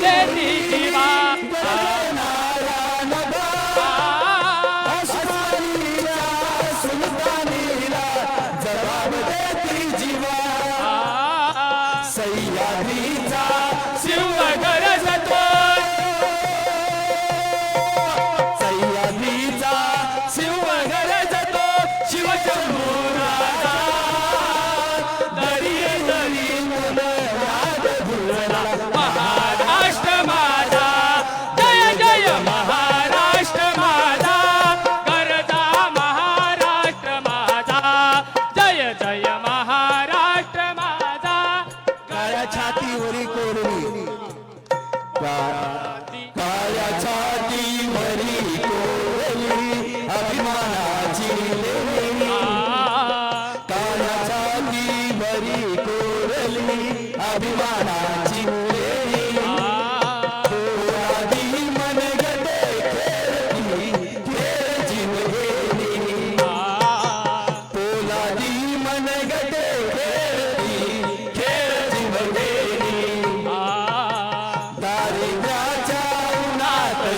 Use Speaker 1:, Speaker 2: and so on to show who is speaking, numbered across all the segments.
Speaker 1: Daddy, that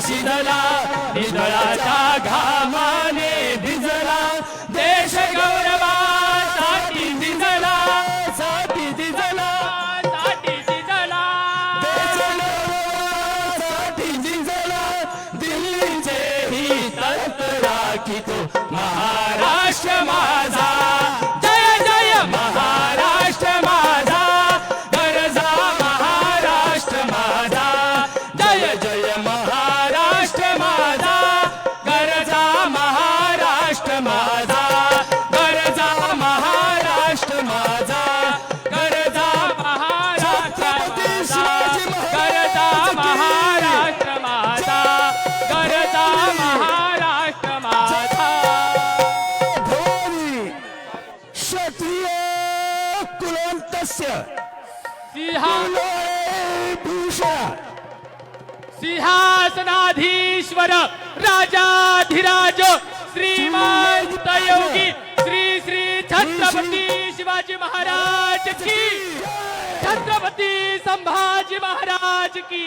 Speaker 2: शिदला निधळा
Speaker 1: सदस्य
Speaker 2: सिंहासनाधीश्वर राजाधिराज श्रीमंत योगी श्री श्री छत्रपति शिवाजी महाराज की। छत्रपति संभाजी महाराज की।